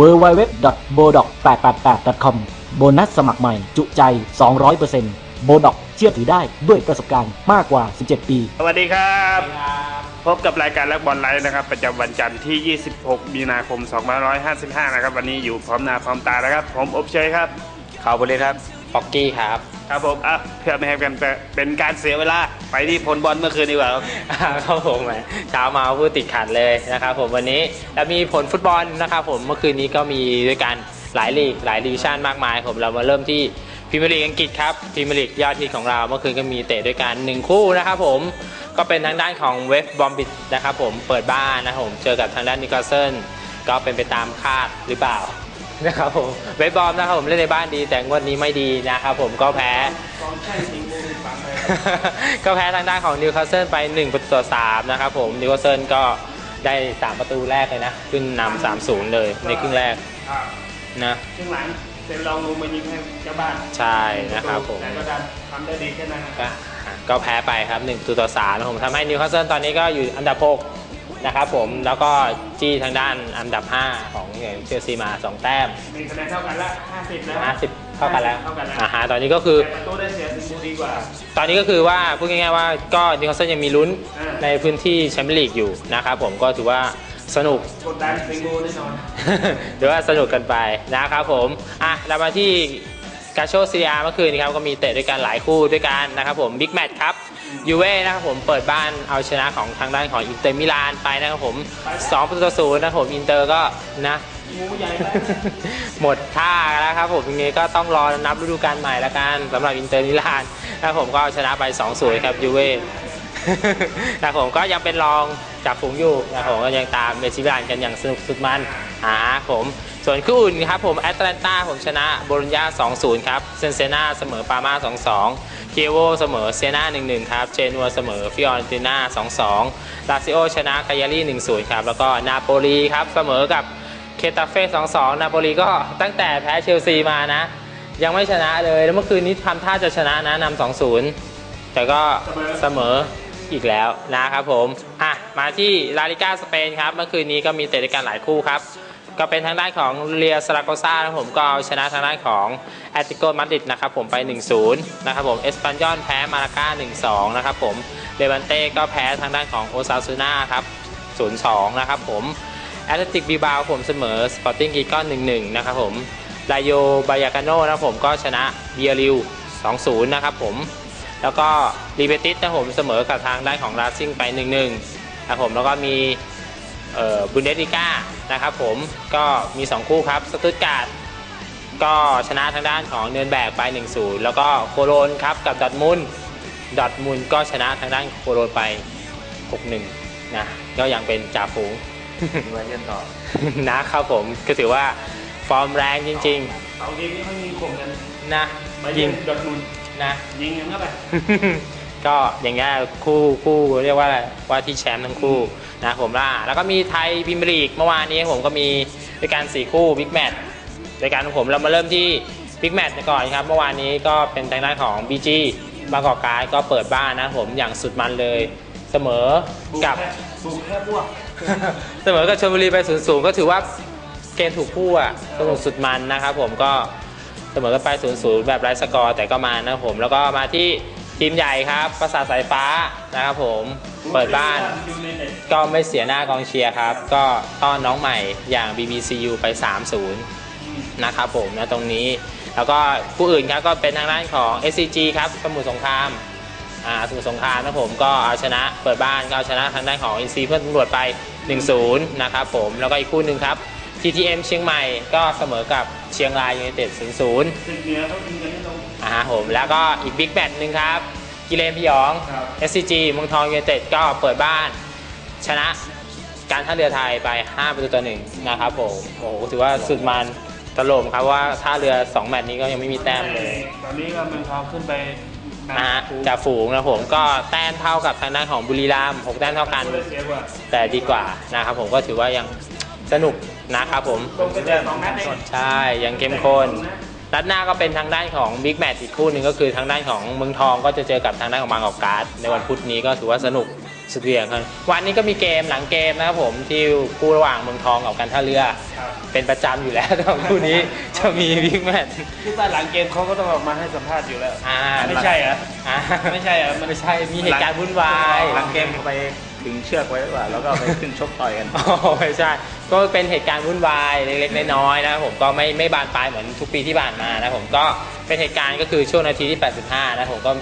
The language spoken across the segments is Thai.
www.bodoc888.com โบนัสสมัครใหม่จุใจ 200%โบดอกเชื่อถือได้ด้วยประสบการณ์มากกว่า 17 ปี สวัสดีครับ พบกับรายการแลกบอลไลฟ์นะครับ ประจำวันจันทร์ที่ 26 มีนาคม 2555 นะครับ วันนี้อยู่พร้อมหน้าพร้อมตานะครับ ผมอบเชยครับ ข่าวบริครับป๊อกกี้ครับ ครับผมอะเพื่อไม่ให้กันเป็นการเสียเวลาไปที่ผลบอลเมื่อคืนดีกว่าครับ ครับผมแหมเช้ามาพูดติดขัดเลยนะครับผมวันนี้แล้วมีผลฟุตบอลนะครับผมเมื่อคืนนี้ก็มีด้วยกันหลายลีกหลายดิวิชั่นมากมายผมเรามาเริ่มที่พรีเมียร์ลีกอังกฤษครับพรีเมียร์ลีกยอดฮิตของเราเมื่อคืนก็มีเตะด้วยกันหนึ่งคู่นะครับผมก็เป็นทางด้านของเวฟบอมบิดนะครับผมเปิดบ้านนะครับผมเจอกับทางด้านนิวคาเซิลก็เป็นไปตามคาดหรือเปล่า นะครับผมเวฟบอมนะครับผมเล่นในบ้านดี แต่งวดนี้ไม่ดีนะครับผมก็แพ้ก็แพ้ทางด้านของนิวคาสเซิลไป1ประตูต่อ3นะครับผมนิวคาสเซิลก็ได้ 3 ประตูแรกเลยนะ ขึ้นนำ3-0 เลยในครึ่งแรกนะ ช่วงหลังเซนลองลงมายิงให้เจ้าบ้านใช่นะครับผม แต่ก็ดันทำได้ดีแค่นั้นนะคก็รับ ก็แพ้ไปครับ1ประตูต่อ3นะผมทำให้นิวคาสเซิลตอนนี้ก็อยู่อันดับ 6 นะครับผมแล้วก็จี้ทางด้านอันดับ 5 ของเชลซีมา 2 แต้ม มีคะแนนเท่ากันละ50 แล้ว 50 เท่ากันแล้วเท่ากันแล้วอ่าฮะตอนนี้ก็คือแต่ประตูได้เสียสิงห์บุรีกว่า ตอนนี้ก็คือว่าพูดง่ายๆว่าก็นิวคาสเซิลยังมีลุ้นอ่า ในพื้นที่แชมเปี้ยนลีกอยู่นะครับผมก็ถือว่าสนุก กดดันสิงห์บุรีแน่นอน หรือว่าสนุกกันไปนะครับผม อะ เรามาที่กาโชซีเรียเมื่อคืนนี้ครับ ก็มีเตะด้วยกันหลายคู่ด้วยกันนะครับผม บิ๊กแมตช์ครับ ยูเว่นะครับผมเปิดบ้านเอาชนะของทางด้านของอินเตอร์มิลานไปนะครับผม2ประตูต่อศูนย์นะครับผมอินเตอร์ก็นะหญ่แล้วหมดท่าแล้วครับผมยังไงก็ต้องรอนับฤดูกาลใหม่ละกันสำหรับอินเตอร์มิลานนะครับผมก็เอาชนะไป2-0ครับยูเว่ นะครับผมก็ยังเป็นรองจับฝูงอยู่นะผมก็ยังตามเมซิลานกันอย่างสนุกสุดมันอ่าผมส่วนคู่อื่นครับผมแอตแลนตาผมชนะโบโลญญา 2-0 ครับเซนเซนาเสมอปามา2-2 เคียโวเสมอเซนา 1-1 ครับ เจนัวเสมอฟิออรนติน่า 2-2 ลาซิโอชนะกายารี่ 1-0 ครับ แล้วก็นาโปลีครับเสมอกับเคตาเฟ่ 2-2 นาโปลีก็ตั้งแต่แพ้เชลซีมานะ ยังไม่ชนะเลย แล้วเมื่อคืนนี้ทำท่าจะชนะนะนำ2-0 แต่ก็เสมอ อีกแล้วนะครับผมอะมาที่ลาลิก้าสเปนครับเมื่อคืนนี้ก็มีเตะด้วยกันหลายคู่ครับ ก็เป็นทางด้านของเรียสลาโกซ่านะครับผมก็เอาชนะทางด้านของแอตติโกมาดริดนะครับผมไป 1-0 นะครับผมเอสปันยอนแพ้มาลาก้า 1-2 นะครับผมเลวันเต้ก็แพ้ทางด้านของโอซาซูน่าครับ 0-2 นะครับผมแอตเลติกบีบาวผมเสมอสปอร์ติ้งกีก็1-1 นะครับผมไลโยบายากาโนนะครับผมก็ชนะเบียริว 2-0 นะครับผม แล้วก็รีเบติสนะครับผมเสมอกับทางด้านของราซิ่งไป 1-1นะครับผมแล้วก็มีเอ่อบุนเดสลิก้านะครับผมก็มี 2 คู่ครับสตุตการ์ดก็ชนะทางด้านของเนินแบกไป 1-0 แล้วก็โคโลนครับกับดอร์ทมุนด์ดอร์ทมุนด์ก็ชนะทางด้านโคโลนไป 6-1 นะก็ยังเป็นจ่าฝูงไว้กันต่อนะครับผมก็ถือว่าฟอร์มแรงจริงสองทีมนี้เขายิงข่มกันๆนะมายิยิงงดอร์ทมุนด์ นะยิงกันเข้าไป ก็อย่างเงี้ยคู่คู่เรียกว่าอะไรว่าที่แชมป์ทั้งคู่นะผมล่าแล้วก็มีไทยพิมยร์ลีกเมื่อวานนี้ผมก็มีด้วยกัน4คู่บิ๊กแมตช์รายการของผมเรามาเริ่มที่บิ๊กแมตช์ก่อนครับ เมื่อวานนี้ก็เป็นทางด้านของ BG บางกอกการ์ดก็เปิดบ้านนะผมอย่างสุดมันเลยเสมอกับบุกแค่พวกเสมอกับชลบุรีไป0ูนย์ก็ถือว่าเกมถูกคู่อะสนุกสุดมันนะครับผมก็ เสมอกันไป0ูนย์แบบไร้สกอร์แต่ก็มานะครับผมแล้วก็มาที่ทีมใหญ่ครับประสาทสายฟ้านะครับผมเปิดบ้าน ก็ไม่เสียหน้ากองเชียร์ครับ ก็ต้อนน้องใหม่อย่าง BBCU ไป 3-0 นะครับผมนะตรงนี้ แล้วก็ผู้อื่นครับก็เป็นทางด้านของ SCG ครับสมุทรสงครามอ่าสมุทรสงครามนะผมก็เอาชนะเปิดบ้านก็เอาชนะทางด้านของ NC เพื่อนตำรวจไป 1-0 นะครับผมแล้วก็อีกคู่หนึ่งครับ TTM เชียงใหม่ก็เสมอกับเชียงรายยูไนเต็ด0-0ถึงเหนือเขายิงกันไม่ลง อ่าฮะผมแล้วก็อีกบิ๊กแมตช์หนึ่งครับ กิเลนพยอง ครับ SCG เมืองทองยูไนเต็ดก็เปิดบ้าน ชนะการท่าเรือไทยไป 5 ประตูต่อหนึ่งนะครับผมโอ้โหถือว่าสุดมันตลมครับว่าท่าเรือ 2 แมตช์นี้ก็ยังไม่มีแต้มเลย ตอนนี้ก็เมืองทองขึ้นไปนะฮะจากฝูงนะผมก็แต้มเท่ากับทางด้านของบุรีรัมย์6แต้มเท่ากันได้เสียกว่าแต่ดีกว่านะครับผมก็ถือว่ายัง สนุกนะครับผมลงไปแต่สองนัดเองใช่ยังเข้มข้นนัดหน้าก็เป็นทางด้านของบิ๊กแมตช์อีกคู่หนึ่งก็คือทางด้านของเมืองทองก็จะเจอกับทางด้านของบางกอกการ์ดในวันพุธนี้ก็ถือว่าสนุกสุดเหวียงครับวันนี้ก็มีเกมหลังเกมนะครับผมที่คู่ระหว่างเมืองทองกับการท่าเรือครับเป็นประจำอยู่แล้วสองคู่นี้จะมีบิ๊กแมตช์ที่บ้านหลังเกมเขาก็ต้องออกมาให้สัมภาษณ์อยู่แล้วอ่าไม่ใช่เหรออ่าไม่ใช่เหรอมันไม่ใช่มีเหตุการณ์วุ่นวายหลังเกมเขาไป ถึงเชือกไว้หรือเปล่าแล้วก็ไปขึ้นชกต่อยกัน อ๋อไม่ใช่ ก็เป็นเหตุการณ์วุ่นวายเล็กๆน้อยๆนะครับผมก็ไม่ไม่บานปลายเหมือนทุกปีที่ผ่านมานะผมก็เป็นเหตุการณ์ก็คือช่วงนาทีที่ 85 นะผมก็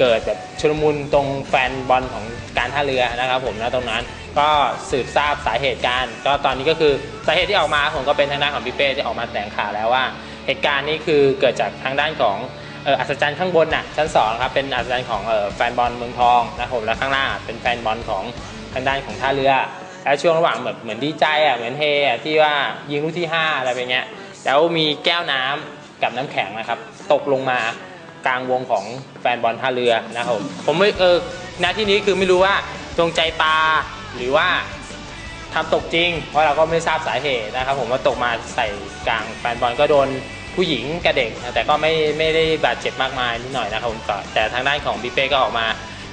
เกิดแบบชุลมุนตรงแฟนบอลของการท่าเรือนะครับผมนะตรงนั้นก็สืบทราบสาเหตุการณ์ ก็ตอนนี้ก็คือสาเหตุที่ออกมาผมก็เป็นทางด้านของพี่เป้ที่ออกมาแถลงข่าวแล้วว่า เหตุการณ์นี้คือเกิดจากทางด้านของ อ่ออัศจรรย์ข้างบนน่ะชั้นสองครับเป็นอัศจรรย์ของแฟนบอลเมืองทองนะครับผมแล้วข้างล่างเป็นแฟนบอลของทางด้านของท่าเรือแล้วช่วงระหว่างแบบเหมือนดีใจอะเหมือนเฮอะที่ว่ายิงลูกที่ 5 อะไรไปเงี้ยแล้วมีแก้วน้ำกับน้ำแข็งนะครับ ตกลงมากลางวงของแฟนบอลท่าเรือนะครับผมผมไม่เออณที่นี้คือไม่รู้ว่าจงใจปาหรือว่าทำตกจริง เพราะเราก็ไม่ทราบสาเหตุนะครับ ผมว่าตกมาใส่กลางแฟนบอลก็โดน ผู้หญิงกับเด็กนะแต่ก็ไม่ไม่ได้บาดเจ็บมากมายนิดหน่อยนะครับผมแต่แต่ทางด้านของบิ๊กเป้ก็ออกมา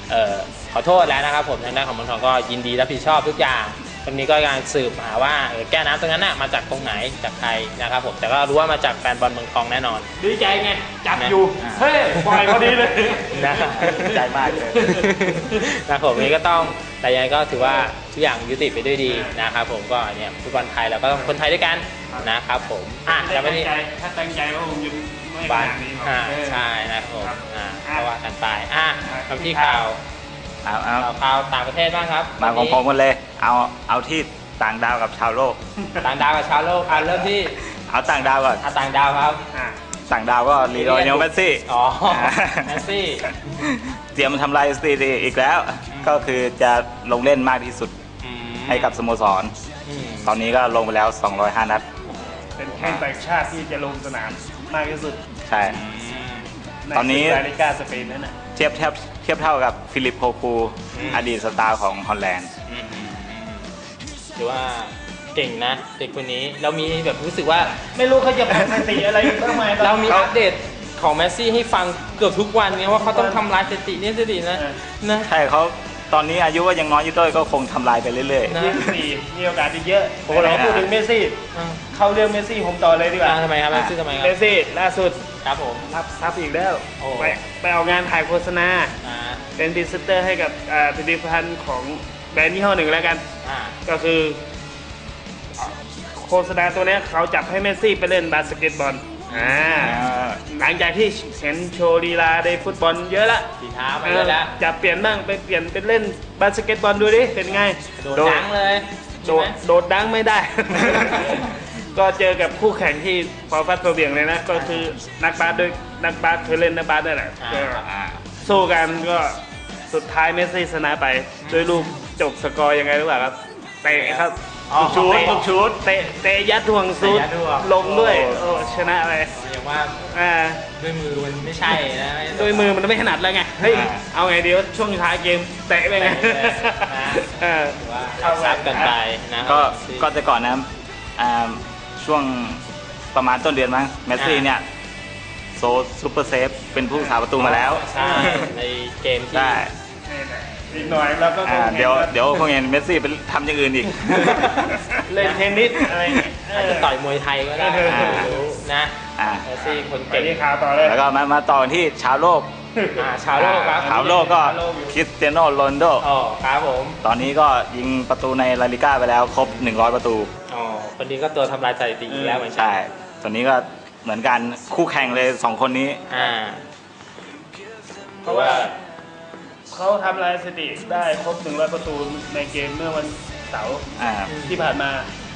เอ่อขอโทษแล้วนะครับผมทางด้านของเมืองทองก็ยินดีรับผิดชอบทุกอย่างวันนี้ก็การสืบหาว่าเออแก้วน้ำตรงนั้นน่ะมาจากตรงไหนจากใครนะครับผมแต่ก็รู้ว่ามาจากแฟนบอลเมืองทองแน่นอน ดีใจไง จับอยู่เฮ้ย ปล่อยพอดีเลย นะ ใจมากเลย นะครับผมนี่ก็ต้องแต่ยังไงก็ถือว่าทุกอย่างยุติไปด้วยดีนะครับผมก็เนี่ยฟุตบอลไทยเราก็ต้องคนไทยด้วยกัน นะครับผมอะถ้าแล้วตั้วันงนี้ใจถ้าตั้งใจก็คงจะไม่ขบ้านนาดนี้หรอกอ่าเออใช่นะครับผมครับอ่าอะก็ว่ากันไปอะครับมาที่ข่าวเอาเอาข่าวข่าวต่างประเทศบ้างครับ มาของผมกันเลย เอาเอาที่ต่างดาวกับชาวโลก ต่างดาวกับชาวโลกอะเริ่มที่เอาต่างดาวก่อนอะต่างดาวครับอะต่างดาวก็ลีโอเนลเมสซี่อ๋อเมสซี่เตรียมทำลายสถิติอีกแล้ว ก็คือจะลงเล่นมากที่สุดอืมให้กับสโมสรอืมตอนนี้ก็ลงไปแล้ว 205 นัด เป็นแข้งต่างชาติที่จะลงสนามมากที่สุดใช่ ในตอนนี้ศึกลาลิกาสเปนนั่นน่ะเทียบเทียบเทียบเท่ากับฟิลิปโพคูอืมอดีตสตาร์ของฮอลแลนด์อืมอืมอืมถือว่าเก่งนะเด็กคนนี้เรามีแบบรู้สึกว่า ไม่รู้เขาจะแพ้สถิติอะไรอีกบ้างไหมเรามีอัปเดตของเมสซี่ให้ฟังเกือบทุกวันไงว่าเขาต้องทำลายสถิติเนี่ยสถิตินะนะ ใช่เขา ตอนนี้อายุก็ยังน้อยอยู่ด้วยก็คงทำลายไปเรื่อย นะยี่สิบสี่มีโอกาสอีกเยอะโอ้เราพูดถึงเมสซี่ อ่าเข้าเรื่องเมสซี่ผมต่อเลยดีกว่าอ่าทำไมครับเมสซี่ทำไมครัเมบสซี่ล่าสุดครับผมทับทับอีกแล้วโอ้ ไปไปเอางานถ่ายโฆษณา อ่าเป็นพรีเซนเตอร์ให้กับอ่าผลิตภัณฑ์ของแบรนด์ยี่ห้อหนึ่งแล้วกัน อ่าก็คือ โฆษณาตัวเนี้ยเขาจับให้เมสซี่ไปเล่นบาสเกตบอล อ่าๆหลังจากที่เห็นโชว์ลีลาในฟุตบอลเยอะละสีเท้าไปเลยแล้วจะเปลี่ยนบ้างไปเปลี่ยนเป็นเล่นบาสเกตบอลดูดิเป็นไงโดดดังเลยโดดโดดดังไม่ได้ ก็เจอกับคู่แข่งที่พอฟัดพอเบี่ยงเลยนะ ก็คือนักบาสด้วยนักบาสเคยเล่นนักบาสนั่นแหละอ่าก็ครับอ่าสู้กันก็สุดท้ายเมสซี่ชนะไปด้วยลูกจบสกอร์ยังไงรู้ป่ะครับเตะครับอ๋อ ลูกเตะลูกชูดเตะเตะยัดห่วงซุดเตะยัดห่วง ลงด้วยโอ้โอ้ชนะไปอย่างว่าอ่าด้วยมือมันไม่ใช่นะได้วยมือมันไม่ถนัดแล้วไงเฮ้ยอ่าเอาไงดีวะช่วงท้ายเกมเตะไปไงเตะเลยนะ เออถือว่าซับกันไปนะก็ก็แต่ก่อนนะอ่าช่วงประมาณต้นเดือนมั้งเมสซี่เนี่ยโซซูเปอร์เซฟเป็นผู้สาประตูมาแล้ว ใช่ในเกมที่ใช่นี่แหละ อีกหน่อยแล้วก็คอ่างเดี๋ยวเดี๋ยวคงเห็นเมสซี่ไปทำอย่างอื่นอีก เล่นเทนนิสอะไรอย่างเงี้ยเออาจอ จะต่อยมวยไทยก็ได้เออไม่รู้นะอ่าเมสซี่คนไปเก่งที่ข่าวต่อเลย แล้วก็มามาต่อกันที่ชาวโลกอ่าชาวโลกครับชาวโลกก็ชาวโลกอยู่คริสเตียโนโรนลโด อ๋อครับผมตอนนี้ก็ยิงประตูในลาลิก้าไปแล้วครบ 100 ประตู อ๋อคนนี้ก็ตัวทำลายสถิติอีกแล้วเหมือนกันใช่ ตอนนี้ก็เหมือนกันคู่แข่งเลย 2 คนนี้ อ่า เพราะว่า เขาทำลายสถิติได้ครบถึงร้อยประตูในเกมเมื่อวันเสาร์อ่า ที่ผ่านมา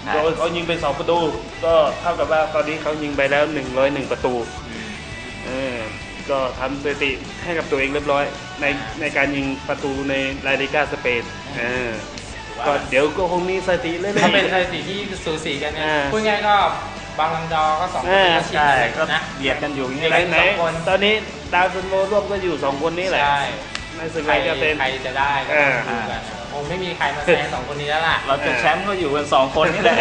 ใช่โดยเขายิงไปสองประตู ก็เท่ากับว่าตอนนี้เขายิงไปแล้ว 101 ประตูเออก็ทำสถิติให้กับตัวเองเรียบร้อยในในการยิงประตูในลาลิกาสเปนเออก็เดี๋ยวก็คงมีสถิติเรื่อยถ้าเป็นๆสถิติที่สูสีกันเนี่ยอ่า พูดง่ายๆก็บางลำดอก็สองคนอ่าก็ชิงใช่กันก็นะ เบียดกันอยู่อย่างนี้ไหนเลยไหนสองคน ตอนนี้ดาวซันโวร่วมก็อยู่สองคนนี้แหละ ใช่ ในศึกใครไลกาเปนใครจะได้ก็อ่าต้องดูกันคงไม่มีใครมาแซงสองคนนี้แล้วล่ะเราจะแชมป์ก็อยู่กัน2คนนี่แหละ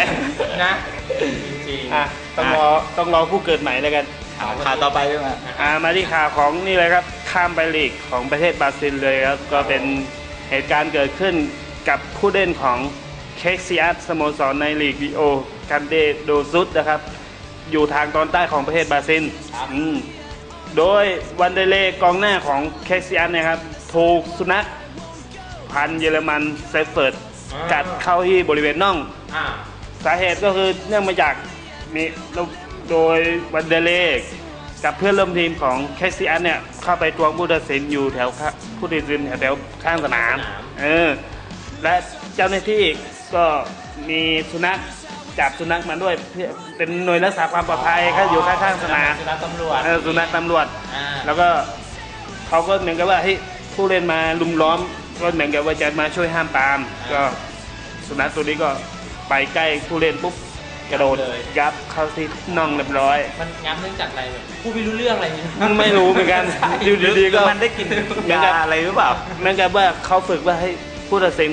นะจริงๆ อะต้องรอต้องรอผู้เกิดใหม่แล้วกันเอาข่าวต่อไปด้วยมาอ่ามาที่ข่าวของนี่เลยครับข้ามไปลีกของประเทศบราซิลเลยครับ ก็เป็นเหตุการณ์เกิดขึ้นกับผู้เล่นของเคซีอาสโมสรในลีกดีโอกันเดโดซุดนะครับ อยู่ทางตอนใต้ของประเทศบราซิลอืมโดยวันเดเลกองหน้าของเคซีอาเนี่ยครับ ถูกสุนัขพันธุ์เยอรมันเซฟเฟิร์ดกัดเข้าที่บริเวณน่อง อ่า สาเหตุก็คือเนื่องมาจากมีโดยวันเดเลกกับเพื่อนร่วมทีมของแคสซิอันเนี่ย เข้าไปทวงผู้ตัดสินอยู่แถวข้าผู้ตัดสินแถวแถวข้างสนาม เออและเจ้าหน้าที่ก็มีสุนัขจับสุนัขมาด้วยเพื่อเป็นหน่วยรักษาความปลอดภัยเขาอยู่ข้างๆสนามสุนัขตำรวจเออสุนัขตำรวจ อ่า แล้วก็เขาก็เหมือนกับว่าเฮ้ย ผู้เล่นมาลุมล้อมก็เหมือนกับว่าจะมาช่วยห้ามปรามก็สุนัขตัวนี้ก็ไปใกล้ผู้เล่นปุ๊บกระโดดยับเข้าที่น่องเรียบร้อย มันงับเนื่องจากอะไรแบบพูดไม่รู้เรื่องอะไรอย่างเงี้ยไม่รู้เหมือนกันอยู่ดีๆก็ มันได้กลิ่นยาอะไรหรือเปล่า เหมือนกับว่าเขาฝึกว่าให้ผู้ตัดสิน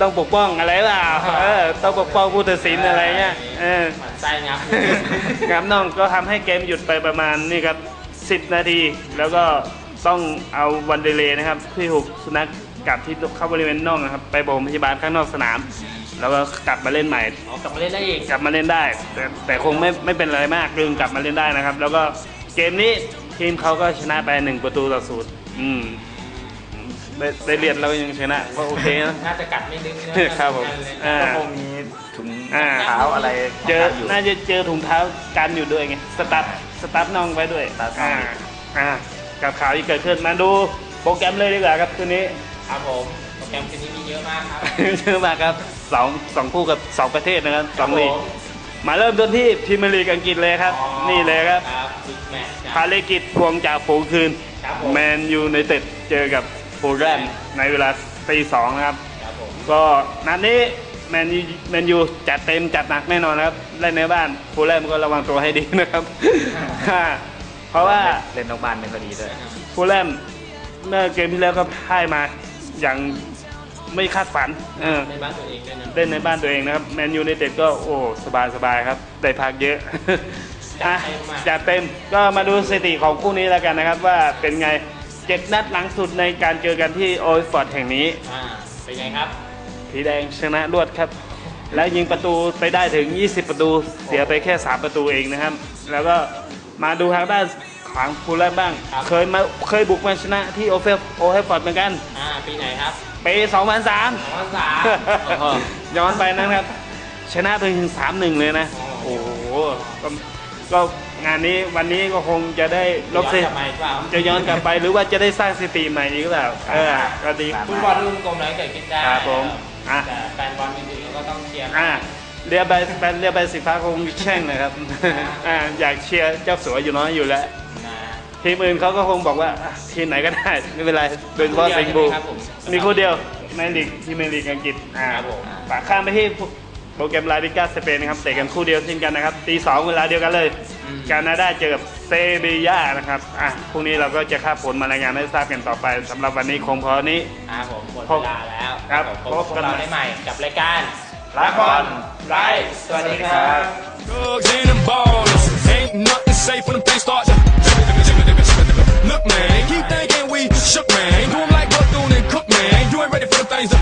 ต้องปกป้องอะไรเปล่าเออต้องปกป้องผู้ตัดสินอะไรเงี้ยเออ หมันไส้งับงับน่องก็ทำให้เกมหยุดไปประมาณนี่ครับ 10 นาที แล้วก็ ต้องเอาวันเดเลย์นะครับที่ถูกสุนัขกัดที่เข้าบริเวณน่องนะครับ ไปโรงพยาบาลข้างนอกสนาม แล้วก็กลับมาเล่นใหม่ อ๋อกลับมาเล่นได้อีกกลับมาเล่นได้ แต่แต่คงไม่ไม่เป็นอะไรมากดึงกลับมาเล่นได้นะครับ แล้วก็เกมนี้ทีมเขาก็ชนะไปหนึ่งประตูต่อศูนย์อืมได้ได้เรียนเรายังชนะก็โอเคนะ น่าจะกัดไม่ลึกนะครับผมน่าจะอ่า ก็คงมีถุงอ่า เท้าอะไรเจออยู่น่าจะเจอถุงเท้ากันอยู่ด้วยไงสตาร์ทสตาร์ทน่องไว้ด้วย สตาร์ทน่อง อ่าอ่า กับข่าวที่เกิดขึ้นมาดูโปรแกรมเลยดีกว่าครับคืนนี้ ครับผมโปรแกรมคืนนี้มีเยอะมากครับ เชื่อมากครับสองสองคู่กับสองประเทศนะครับสองลีกผมมาเริ่มต้นที่พรีเมียร์ลีกอังกฤษเลยครับ อ๋อนี่เลยครับ ครับบิ๊กแมตช์คภารับ รกิจทวงจากฝูงคืนครับผม แมนยูในเต็ดเจอกับฟูลแลมในเวลาตีสองนะครับ ครับผมก็นัดนี้แมนยูแมนยูจัดเต็มจัดหนักแน่นอนนะครับเล่นในบ้านฟูลแลมก็ระวังตัวให้ดีนะครับ เพราะว่าเล่นนอกบ้านไม่ค่อยดีด้วยฟูลแลมเมื่อเกมที่แล้วก็พ่ายมาอย่างไม่คาดฝันเออในบ้านตัวเองด้วยนะเล่นในบ้านตัวเองนะครับแมนยูในเต็ดก็โอ้สบายสบายครับได้พักเยอะอะจัดเต็มก็มาดูสถิติของคู่นี้แล้วกันนะครับ ว่าเป็นไงเจ็ดนัดหลังสุดในการเจอกันที่โอลด์ฟอร์ดแห่งนี้อ่าเป็นไงครับผีแดงชนะรวดครับ แล้วยิงประตูไปได้ถึง 20 ประตู เสียไปแค่ 3 ประตูเองนะครับ แล้วก็ มาดูทางด้านของฟูลแลมบ้าง ครับ เคยมาเคยบุกมาชนะที่โอเฟลโอเฮฟฟอร์ดเหมือนกันอ่าปีไหนครับปี2003สองพันสามย้อนไปนะครับ ชนะไปถึง 3-1 เลยนะโอ้โอ้โหก็ก็งานนี้วันนี้ก็คงจะได้ลบย้อนสิกลับมาอีกเปล่า จะย้อนกลับไปหรือว่าจะได้สร้างสถิติใหม่อีกหรือเปล่าเออก็ดี ฟุตบอลรุ่นกลมอะไรเกิดขึ้นได้ครับผมอะ แต่แฟนบอลจริงๆก็ต้องเชียร์ อ่า เรียบใบเรียบใบสีฟ้าคงแช่งนะครับ อ่าอยากเชียร์เจ้าสัวอยู่น้อยอยู่แล้วนะทีมอื่นเขาก็คงบอกว่าอะทีมไหนก็ได้ไม่เป็นไรโดยเฉพาะสิงห์บูครับผม มีคู่เดียวในลีกที่เมลีกอังกฤษอ่าครับผมฝากข้ามไปที่โปรแกรมลาลิกาสเปนนะครับเตะกันคู่เดียวเช่นกันนะครับตีสองเวลาเดียวกันเลยอืม กานาดาเจอกับเซบีย่านะครับอะพรุ่งนี้เราก็จะคาดผลมารายงานให้ทราบกันต่อไปสำหรับวันนี้คงพอนี้ อ่าผมหมดพบเวลาแล้วครับผมพพบบกักันนเราได้ใหม่กับรายการ รักบอล ไลฟ์สวัสดีครับ Drugs and them ballers. Ain't nothing safe when them things start to. Look, man, keep thinking we shook, man. Do 'em like Bethune and Cook, man. You ain't ready for the things to.